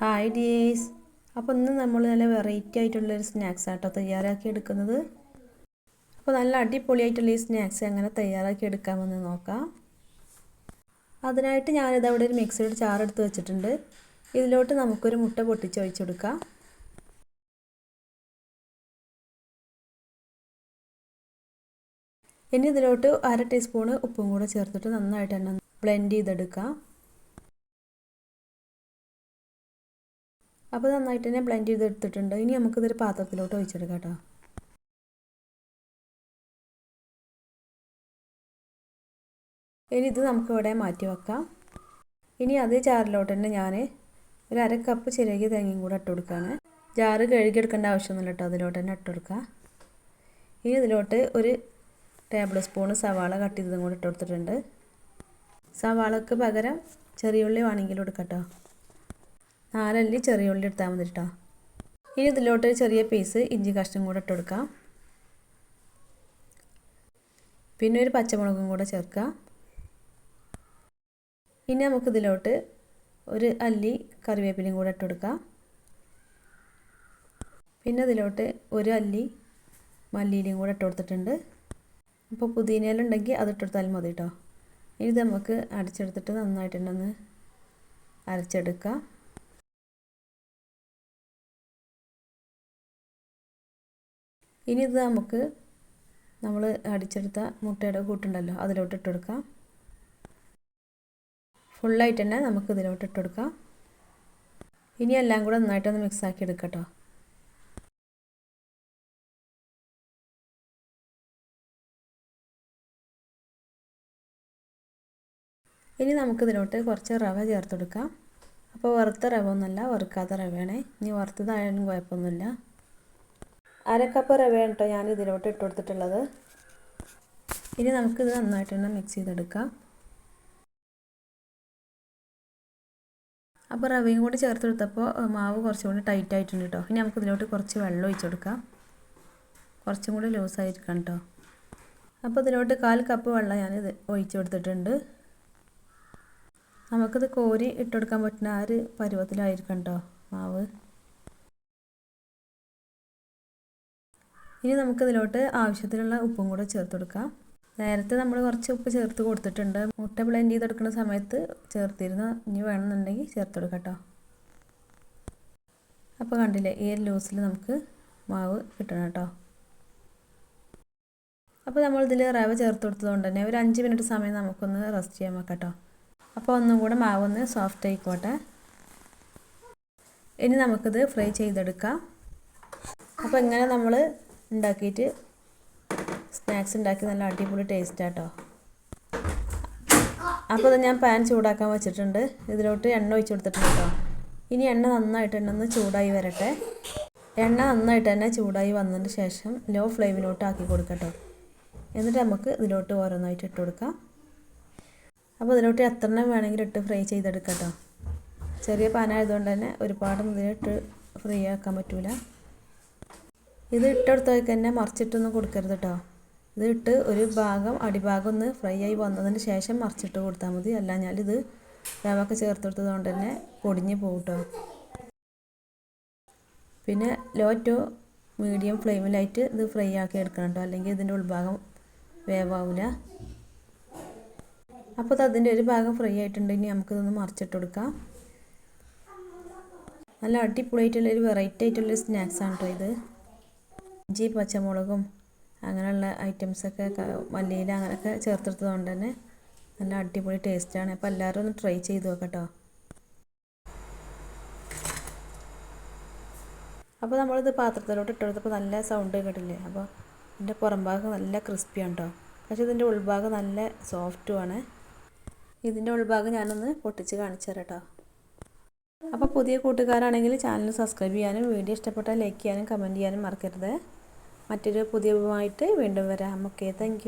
Hi ഡിയേസ് അപ്പോൾ ഇന്ന് നമ്മൾ നല്ല വെറൈറ്റി ആയിട്ടുള്ളൊരു സ്നാക്സ് ആട്ടോ തയ്യാറാക്കി എടുക്കുന്നത്. അപ്പോൾ നല്ല അടിപൊളിയായിട്ടുള്ള ഈ സ്നാക്സ് എങ്ങനെ തയ്യാറാക്കി എടുക്കാമെന്ന് നോക്കാം. അതിനായിട്ട് ഞാനിത് അവിടെ ഒരു മിക്സിയുടെ ചാറെടുത്ത് വെച്ചിട്ടുണ്ട്. ഇതിലോട്ട് നമുക്കൊരു മുട്ട പൊട്ടിച്ച് ഒഴിച്ചെടുക്കാം ഇനി ഇതിലോട്ട് അര ടീസ്പൂണ് ഉപ്പും കൂടെ ചേർത്തിട്ട് നന്നായിട്ട് തന്നെ ബ്ലെൻഡ് ചെയ്തെടുക്കാം. അപ്പോൾ നന്നായിട്ട് തന്നെ ബ്ലെൻഡ് ചെയ്ത് എടുത്തിട്ടുണ്ട് ഇനി നമുക്കിതൊരു പാത്രത്തിലോട്ട് ഒഴിച്ചെടുക്കാം കേട്ടോ. ഇനി ഇത് നമുക്കിവിടെ മാറ്റി വെക്കാം. ഇനി അതേ ജാറിലോട്ട് തന്നെ ഞാൻ ഒരു അര കപ്പ് ചിരകിയ തേങ്ങയും കൂടെ ഇട്ട് കൊടുക്കുകയാണ് ജാറ് കഴുകിയെടുക്കേണ്ട ആവശ്യമൊന്നുമില്ല കേട്ടോ. അതിലോട്ട് തന്നെ ഇട്ട് കൊടുക്കുക ഇനി ഇതിലോട്ട് ഒരു ടേബിൾ സ്പൂണ് സവാള കട്ട് ചെയ്തതും കൂടെ ഇട്ട് കൊടുത്തിട്ടുണ്ട്. സവാളക്ക് പകരം ചെറിയുള്ളി വേണമെങ്കിലും എടുക്കാം കേട്ടോ. നാലല്ലി ചെറിയ ഉള്ളി എടുത്താൽ മതി കേട്ടോ ഇനി ഇതിലോട്ട് ചെറിയ പീസ് ഇഞ്ചി കഷ്ണം കൂടെ ഇട്ട് കൊടുക്കാം. പിന്നെ ഒരു പച്ചമുളകും കൂടെ ചേർക്കുക. ഇനി നമുക്കിതിലോട്ട് ഒരു അല്ലി കറിവേപ്പിലയും കൂടെ ഇട്ട് പിന്നെ ഇതിലോട്ട് ഒരു അല്ലി മല്ലിയിലയും കൂടെ ഇട്ട് കൊടുത്തിട്ടുണ്ട്. അപ്പോൾ പുതിനയിലുണ്ടെങ്കിൽ അത് ഇട്ടെടുത്താലും മതി കേട്ടോ ഇനി നമുക്ക് അടിച്ചെടുത്തിട്ട് നന്നായിട്ടുണ്ടെന്ന് അരച്ചെടുക്കാം. ഇനി ഇത് നമുക്ക് നമ്മൾ അടിച്ചെടുത്ത മുട്ടയുടെ കൂട്ടുണ്ടല്ലോ അതിലോട്ട് ഇട്ട് കൊടുക്കാം. ഫുള്ളായിട്ട് തന്നെ നമുക്ക് ഇതിലോട്ട് ഇട്ട് കൊടുക്കാം. ഇനി എല്ലാം കൂടെ നന്നായിട്ടൊന്ന് മിക്സ് ആക്കി എടുക്കട്ടോ. ഇനി നമുക്കിതിലോട്ട് കുറച്ച് റവ ചേർത്ത് കൊടുക്കാം. അപ്പോൾ വറുത്ത റവ ഒന്നുമല്ല വറുക്കാത്ത റവയാണേ. ഇനി വറുത്തതായാലും കുഴപ്പമൊന്നുമില്ല. അര കപ്പ് റവയാണ് കേട്ടോ ഞാൻ ഇതിലോട്ട് ഇട്ട് കൊടുത്തിട്ടുള്ളത്. ഇനി നമുക്കിത് നന്നായിട്ട് തന്നെ മിക്സ് ചെയ്തെടുക്കാം. അപ്പോൾ റവയും കൂടി ചേർത്ത് കൊടുത്തപ്പോൾ മാവ് കുറച്ചും കൂടി ടൈറ്റ് ആയിട്ടുണ്ട് കേട്ടോ. ഇനി നമുക്ക് ഇതിലോട്ട് കുറച്ച് വെള്ളം ഒഴിച്ച് കൊടുക്കാം. കുറച്ചും കൂടി ലൂസായിരിക്കണം കേട്ടോ. അപ്പോൾ ഇതിലോട്ട് കാൽ കപ്പ് വെള്ളം ഞാൻ ഇത് ഒഴിച്ച് കൊടുത്തിട്ടുണ്ട്. നമുക്കിത് കോരി ഇട്ടുകൊടുക്കാൻ പറ്റുന്ന ആ ഒരു പരുവത്തിലായിരിക്കണം കേട്ടോ മാവ്. ഇനി നമുക്കിതിലോട്ട് ആവശ്യത്തിനുള്ള ഉപ്പും കൂടെ ചേർത്ത് കൊടുക്കാം. നേരത്തെ നമ്മൾ കുറച്ച് ഉപ്പ് ചേർത്ത് കൊടുത്തിട്ടുണ്ട്. മുട്ട ബ്ലെൻഡ് ചെയ്തെടുക്കുന്ന സമയത്ത് ചേർത്തിരുന്ന ഇനി വേണമെന്നുണ്ടെങ്കിൽ ചേർത്ത് കൊടുക്കാം കേട്ടോ. അപ്പോൾ കണ്ടില്ലേ ഈ ലൂസിൽ നമുക്ക് മാവ് കിട്ടണം കേട്ടോ. അപ്പോൾ നമ്മളിതിൽ റവ ചേർത്ത് കൊടുത്തതുകൊണ്ട് തന്നെ ഒരു അഞ്ച് മിനിറ്റ് സമയം നമുക്കൊന്ന് റെസ്റ്റ് ചെയ്യാൻ വെക്കാം കേട്ടോ. അപ്പോൾ ഒന്നും കൂടെ മാവ് ഒന്ന് സോഫ്റ്റ് ആയിക്കോട്ടെ. ഇനി നമുക്കിത് ഫ്രൈ ചെയ്തെടുക്കാം. അപ്പോൾ ഇങ്ങനെ നമ്മൾ ഉണ്ടാക്കിയിട്ട് സ്നാക്സ് ഉണ്ടാക്കി നല്ല അടിപൊളി ടേസ്റ്റ് ആട്ടോ. അപ്പോൾ ഇത് ഞാൻ പാൻ ചൂടാക്കാൻ വെച്ചിട്ടുണ്ട്. ഇതിലോട്ട് എണ്ണ ഒഴിച്ചു കൊടുത്തിട്ടുണ്ട് കേട്ടോ ഇനി എണ്ണ നന്നായിട്ട് തന്നെ ഒന്ന് ചൂടായി വരട്ടെ. എണ്ണ നന്നായിട്ട് തന്നെ ചൂടായി വന്നതിന് ശേഷം ലോ ഫ്ലെയിമിലോട്ട് ആക്കി കൊടുക്കട്ടോ എന്നിട്ട് നമുക്ക് ഇതിലോട്ട് ഓരോന്നായിട്ട് ഇട്ട് കൊടുക്കാം. അപ്പോൾ ഇതിലോട്ട് എത്ര എണ്ണം വേണമെങ്കിലും ഇട്ട് ഫ്രൈ ചെയ്തെടുക്കാം ചെറിയ പാനായതുകൊണ്ട് തന്നെ ഒരുപാട് ഇതിലിട്ട് ഫ്രൈ ആക്കാൻ പറ്റില്ല ഇത് ഇട്ടെടുത്തേക്ക് തന്നെ മറിച്ചിട്ടൊന്നും കൊടുക്കരുത് കേട്ടോ ഇത് ഇട്ട് ഒരു ഭാഗം അടിഭാഗം ഒന്ന് ഫ്രൈ ആയി വന്നതിന് ശേഷം മറിച്ചിട്ട് കൊടുത്താൽ മതി. അല്ലാഞ്ഞാൽ ഇത് റവൊക്കെ ചേർത്തെടുത്തത് കൊണ്ട് തന്നെ പൊടിഞ്ഞ് പോകും കേട്ടോ പിന്നെ ലോ ടു മീഡിയം ഫ്ലെയിമിലായിട്ട് ഇത് ഫ്രൈ ആക്കി എടുക്കണം കേട്ടോ അല്ലെങ്കിൽ ഇതിന്റെ ഉൾഭാഗം വേവാവില്ല അപ്പോൾ അതിന്റെ ഒരു ഭാഗം ഫ്രൈ ആയിട്ടുണ്ടെങ്കിൽ നമുക്കിതൊന്ന് മറിച്ചിട്ട് കൊടുക്കാം നല്ല അടിപൊളിയായിട്ടുള്ളൊരു വെറൈറ്റി ആയിട്ടുള്ളൊരു സ്നാക്സാണ് കേട്ടോ ഇത്. ഇഞ്ചി പച്ചമുളകും അങ്ങനെയുള്ള ഐറ്റംസൊക്കെ മല്ലിയില അങ്ങനെയൊക്കെ ചേർത്തെടുത്തത് കൊണ്ട് തന്നെ നല്ല അടിപൊളി ടേസ്റ്റാണ് അപ്പോൾ എല്ലാവരും ഒന്ന് ട്രൈ ചെയ്ത് നോക്കട്ടോ. അപ്പോൾ നമ്മളിത് പാത്രത്തിലോട്ട് ഇട്ടെടുത്തപ്പോൾ നല്ല സൗണ്ട് കേട്ടില്ലേ? അപ്പോൾ ഇതിന്റെ പുറം ഭാഗം നല്ല ക്രിസ്പിയാണ് കേട്ടോ പക്ഷേ ഇതിന്റെ ഉൾഭാഗം നല്ല സോഫ്റ്റുമാണ് ഇതിന്റെ ഉൾഭാഗം ഞാനൊന്ന് പൊട്ടിച്ച് കാണിച്ചു തരാം കേട്ടോ അപ്പോൾ പുതിയ കൂട്ടുകാരാണെങ്കിൽ ചാനൽ സബ്സ്ക്രൈബ് ചെയ്യാനും വീഡിയോ ഇഷ്ടപ്പെട്ടാൽ ലൈക്ക് ചെയ്യാനും കമന്റ് ചെയ്യാനും മറക്കരുത്. മറ്റൊരു പുതിയ വീണ്ടും വരാം. Okay thank